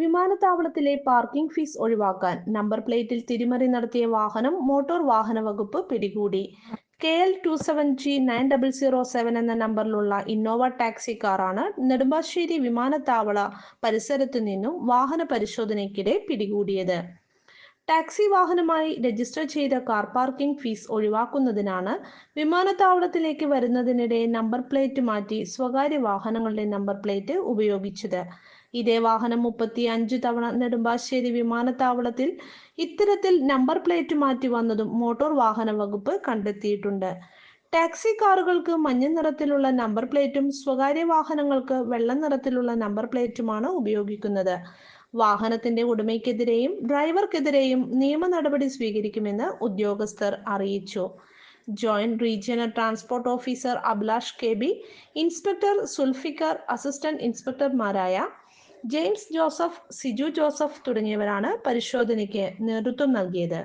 വിമാനത്താവളത്തിലെ parking fees ഒഴിവാക്കാൻ number പ്ലേറ്റിൽ തിരിമറി നടത്തിയ വാഹനം മോട്ടോർ വാഹന വകുപ്പ് പിടികൂടി. K L two seven G nine double zero seven എന്ന നമ്പറിലുള്ള ഇന്നോവ ടാക്സി കാറാണ് നെടുമ്പാശ്ശേരി വിമാനത്താവള പരിസരത്തു നിന്നും വാഹന പരിശോധനയ്ക്കിടെ പിടികൂടിയത്. ടാക്സി വാഹനമായി രജിസ്റ്റർ ചെയ്ത കാർ പാർക്കിംഗ് ഫീസ് ഒഴിവാക്കുന്നതിനാണ് വിമാനത്താവളത്തിലേക്ക് വരുന്നതിനിടെ നമ്പർ പ്ലേറ്റ് മാറ്റി സ്വകാര്യ വാഹനങ്ങളുടെ നമ്പർ പ്ലേറ്റ് ഉപയോഗിച്ചത്. ഇതേ വാഹനം മുപ്പത്തി അഞ്ച് തവണ നെടുമ്പാശ്ശേരി വിമാനത്താവളത്തിൽ ഇത്തരത്തിൽ നമ്പർ പ്ലേറ്റ് മാറ്റി വന്നതും മോട്ടോർ വാഹന വകുപ്പ് കണ്ടെത്തിയിട്ടുണ്ട്. ടാക്സി കാറുകൾക്ക് മഞ്ഞ നിറത്തിലുള്ള നമ്പർ പ്ലേറ്റും സ്വകാര്യ വാഹനങ്ങൾക്ക് വെള്ള നിറത്തിലുള്ള നമ്പർ പ്ലേറ്റുമാണ് ഉപയോഗിക്കുന്നത്. വാഹനത്തിന്റെ ഉടമയ്ക്കെതിരെയും ഡ്രൈവർക്കെതിരെയും നിയമ നടപടി സ്വീകരിക്കുമെന്ന് ഉദ്യോഗസ്ഥർ അറിയിച്ചു. Joint regional transport officer Abhilash K. B inspector Sulfikar assistant ഇൻസ്പെക്ടർമാരായ James Joseph Siju Joseph തുടങ്ങിയവരാണ് പരിശോധനയ്ക്ക് നേതൃത്വം നൽകിയത്.